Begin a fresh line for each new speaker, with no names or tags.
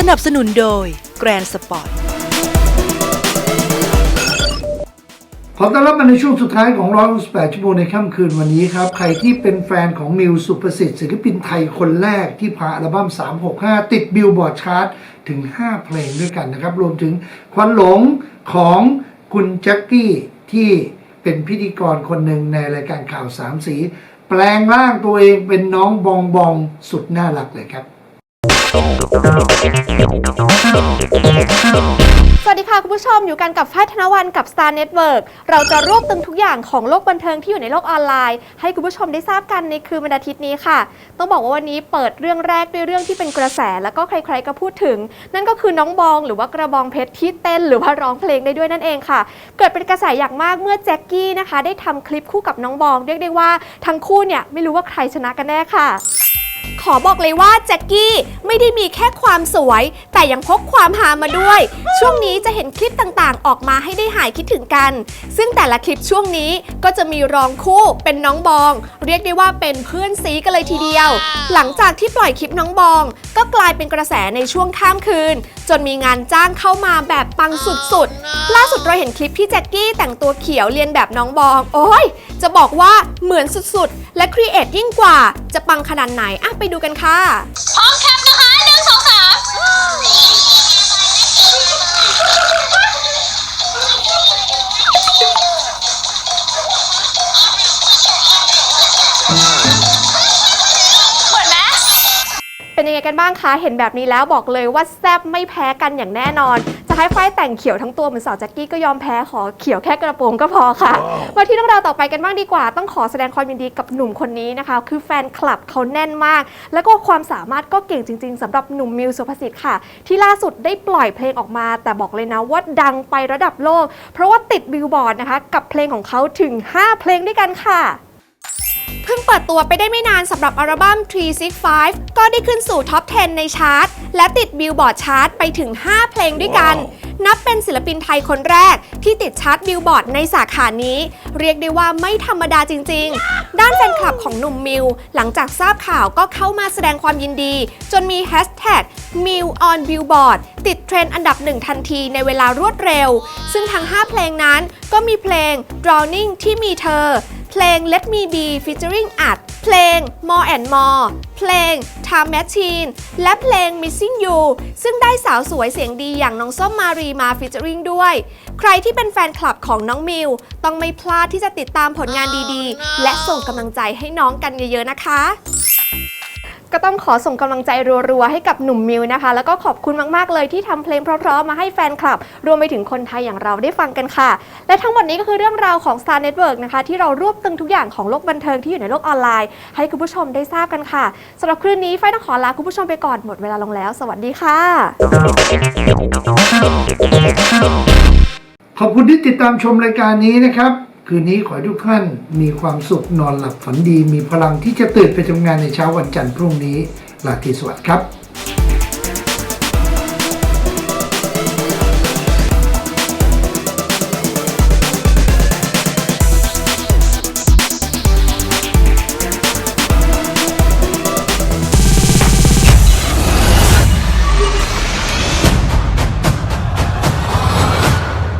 สนับสนุนโดย Grand Sport
ขอต้อนรับมาในช่วงสุดท้ายของ168ชั่วโมงในค่ำคืนวันนี้ครับ ใครที่เป็นแฟนของมิวสุประสิทธิ์ศิลปินไทยคนแรกที่พาอัลบั้ม 365 ติดบิลบอร์ดชาร์ตถึง 5 เพลงด้วยกันนะครับ รวมถึงควันหลงของคุณแจ็คกี้ที่เป็นพิธีกรคนหนึ่งในรายการข่าวสามสี แปลงร่างตัวเองเป็นน้องบองบองสุดน่ารักเลยครับ
สวัสดีค่ะ คุณผู้ชมอยู่กันกับฝ้ายธนวันกับ Star Network เราจะรวบตึงทุกอย่างของโลกบันเทิงที่อยู่ในโลกออนไลน์ ให้คุณผู้ชมได้ทราบกันในคืนวันอาทิตย์นี้ค่ะ ต้องบอกว่าวันนี้เปิดเรื่องแรกด้วยเรื่องที่เป็นกระแส แล้วก็ใครๆก็พูดถึง นั่นก็คือน้องบองหรือว่ากระบองเพชรที่เต้นหรือว่าร้องเพลงได้ด้วยนั่นเองค่ะ เกิดเป็นกระแสอย่างมากเมื่อแจ็คกี้นะคะ ได้ทำคลิปคู่กับน้องบอง เรียกได้ว่าทั้งคู่เนี่ยไม่รู้ว่าใครชนะกันแน่ค่ะ ขอบอกเลยว่าแจ็คกี้ไม่ได้มีแค่ความสวย แต่ยังพกความหามาด้วย ช่วงนี้จะเห็นคลิปต่างๆ ออกมาให้ได้หายคิดถึงกัน ซึ่งแต่ละคลิปช่วงนี้ก็จะมีรองคู่เป็นน้องบอง เรียกได้ว่าเป็นเพื่อนซีกันเลยทีเดียว หลังจากที่ปล่อยคลิปน้องบอง ก็กลายเป็นกระแสในช่วงข้ามคืน จนมีงานจ้างเข้ามาแบบปังสุดๆ ล่าสุดเราเห็นคลิปพี่แจ็คกี้แต่งตัวเขียวเรียนแบบน้องบอง โอ้ยจะบอกว่าเหมือนสุดๆ และครีเอทยิ่งกว่าจะปังขนาดไหนอะไปดูกันค่ะ
พร้อมแคปนะคะหนึ่งสองสามเหมือนไหม
เป็นยังไงกันบ้างคะ เห็นแบบนี้แล้วบอกเลยว่าแซ่บไม่แพ้กันอย่างแน่นอน จะให้ฝ้ายแต่งเขียวทั้งตัวเหมือนสาวแจ็คกี้ก็ยอมแพ้ขอเขียวแค่กระโปรงก็พอค่ะ มาที่เรื่องราวต่อไปกันบ้างดีกว่า ต้องขอแสดงความยินดีกับหนุ่มคนนี้นะคะ คือแฟนคลับเขาแน่นมาก แล้วก็ความสามารถก็เก่งจริง ๆสำหรับหนุ่มมิวสุภสิทธิ์ค่ะ ที่ล่าสุดได้ปล่อยเพลงออกมา แต่บอกเลยนะว่าดังไประดับโลก เพราะว่าติดบิลบอร์ดนะคะ กับเพลงของเขาถึง 5 เพลงด้วยกันค่ะ เพิ่งเปิดตัวไปได้ไม่นานสำหรับอัลบั้ม 365 ก็ได้ขึ้นสู่ท็อป 10 ในชาร์ต และติดบิลบอร์ดชาร์ตไปถึง 5 เพลงด้วยกัน นับเป็นศิลปินไทยคนแรกที่ติดชาร์ตบิลบอร์ดในสาขานี้ เรียกได้ว่าไม่ธรรมดาจริง ๆ ด้านแฟนคลับของหนุ่มมิว หลังจากทราบข่าวก็เข้ามาแสดงความยินดี จนมีแฮชแท็ก m i l on Billboard ติดเทรนด์อันดับหนึ่งทันทีในเวลารวดเร็ว ซึ่งทั้ง 5 เพลงนั้นก็มีเพลง Drowning ที่มีเธอ เพลง Let Me Be featuring อัด เพลง More and More เพลง Time Machine และเพลง Missing You ซึ่งได้สาวสวยเสียงดีอย่างน้องส้มมารีมาฟิชเจอริงด้วย ใครที่เป็นแฟนคลับของน้องมิว ต้องไม่พลาดที่จะติดตามผลงานดีๆ และส่งกำลังใจให้น้องกันเยอะๆนะคะ ก็ต้องขอส่งกำลังใจรัวๆให้กับหนุ่มมิวนะคะ แล้วก็ขอบคุณมากๆเลยที่ทำเพลงเพราะๆมาให้แฟนคลับ รวมไปถึงคนไทยอย่างเราได้ฟังกันค่ะ และทั้งหมดนี้ก็คือเรื่องราวของ Star Network นะคะ ที่เรารวบตึงทุกอย่างของโลกบันเทิงที่อยู่ในโลกออนไลน์ ให้คุณผู้ชมได้ทราบกันค่ะสำหรับคืนนี้ไฟต้องขอลาคุณผู้ชมไปก่อนหมดเวลาลงแล้ว สวัสดีค่ะ
ขอบคุณที่ติดตามชมรายการนี้นะครับ คืนนี้ขอให้ทุกท่านมีความสุขนอนหลับฝันดี มีพลังที่จะตื่นไปทำงานในเช้าวันจันทร์พรุ่งนี้ลาทีสวัสดิ์ครับ